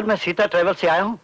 Sir मैं Sita travel से आया हूँ।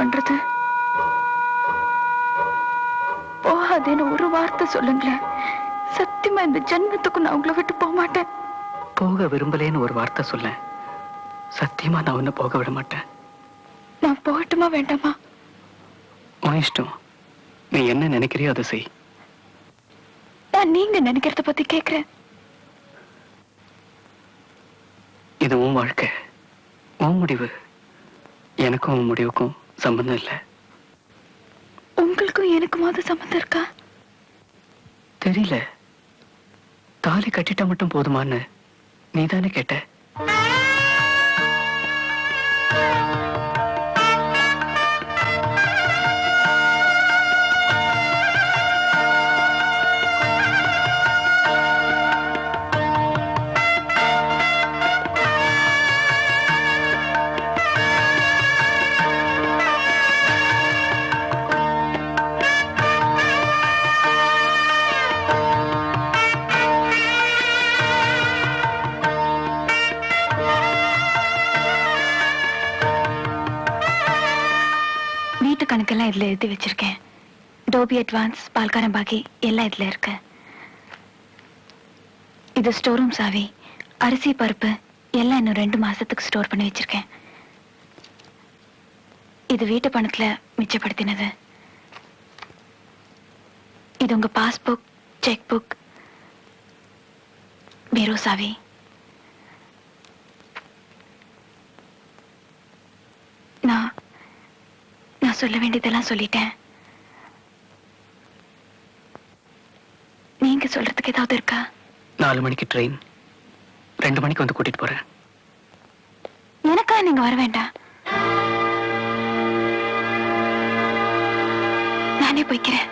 பண்றது? போகாதேன்னு ஒரு வார்த்தை சொல்லுங்களேன். சத்தியமா இந்த ஜென்மத்துக்கு நான் உங்களை விட்டு போக மாட்டேன். போக விரும்பலேன்னு ஒரு வார்த்தை சொல்ல சத்தியமா நான் உன்னை போக விட மாட்டேன். நான் போகட்டுமா வேண்டாமா? உன் இஷ்டம். நீ என்ன நினைக்கிறியோ அதை செய். நான் நீங்க நினைக்கிறத பத்தி கேக்குறேன். இது உன் வாழ்க்கை. உன் முடிவு. எனக்கும் உன் முடிவுக்கும். சம்பந்தம் இல்லை. உங்களுக்கும் எனக்குமாவது சம்மந்தம் இருக்கா? தெரியல. தாலி கட்டிட்டா மட்டும் போதுமான்னு நீதானே கேட்ட. கணக்கெல்லாம் எழுதி வச்சிருக்கேன். டோபி அட்வான்ஸ் பால்காரம் பாக்கி எல்லாம் இதுல இருக்கு. இது ஸ்டோர் ரூம் சாவி. அரிசி பருப்பு எல்லாம் இன்னும் ரெண்டு மாசத்துக்கு ஸ்டோர் பண்ணி வச்சிருக்கேன். இது வீட்டு பணத்துல மிச்சப்படுத்தினது. இது உங்க பாஸ்புக் செக் புக் பீரோ சாவி நான் நான் சொல்ல வேண்டியதெல்லாம் சொல்லிட்டேன். நீங்க சொல்றதுக்கு ஏதாவது இருக்கா? நாலு மணிக்கு ட்ரெயின் ரெண்டு மணிக்கு வந்து கூட்டிட்டு போறேன். எனக்கா நீங்க வர வேண்டாம். நானே போய்க்கிறேன்.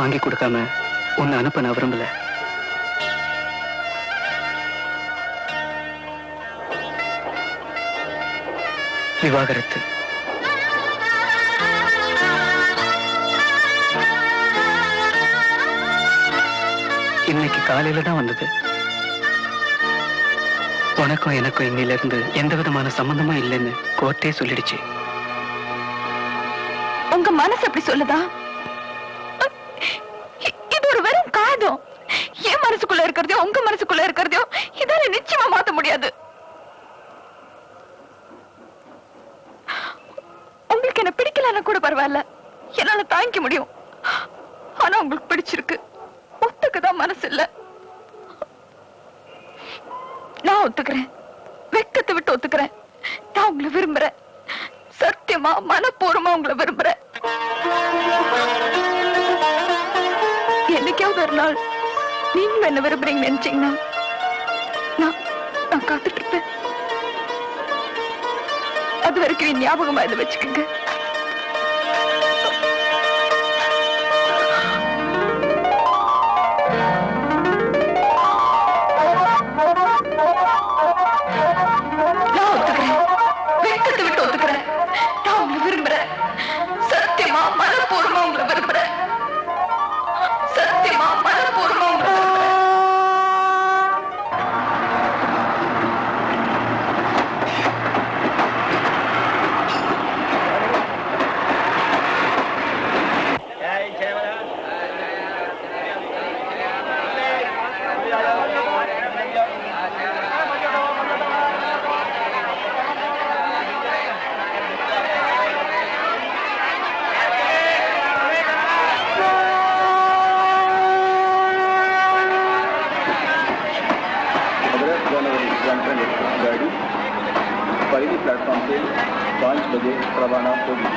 வாங்கி கொடுக்காம உன்னை அனுப்ப நான் விரும்பல. விவாகரத்து. இன்னைக்கு காலையில தான் வந்தது. உனக்கும் எனக்கும் இன்னில இருந்து எந்த விதமான சம்பந்தமும் இல்லைன்னு கோர்ட்டே சொல்லிடுச்சு. உங்க மனசு அப்படி சொல்லுதா? மனசுக்குள்ள உங்க மனசுக்குள்ள இருக்கிறதையும் இதால நிச்சயமா மாத்த முடியாது. உங்களுக்கு என்ன பிடிக்கலன்னா கூட பரவாயில்ல. என்னால தாங்கிக்க முடியும். ஆனா உங்களுக்கு பிடிச்சிருக்கு. ஒத்துக்கதான் மனசு இல்ல. நான் ஒத்துக்கிறேன். வெக்கத்தை விட்டு ஒத்துக்கிறேன். நான் உங்களை விரும்புறேன். சத்தியமா மனப்பூர்வமா உங்களை விரும்புறேன். என்னைக்காவது ஒரு நாள் நீங்களும் என்ன விரும்புறீங்க நினைச்சீங்கன்னா நான் நான் காத்துட்டு இருப்பேன். அது வரைக்கும் ஞாபகமா இதை வச்சுக்கோங்க. पाँच बजे रवाना होगी।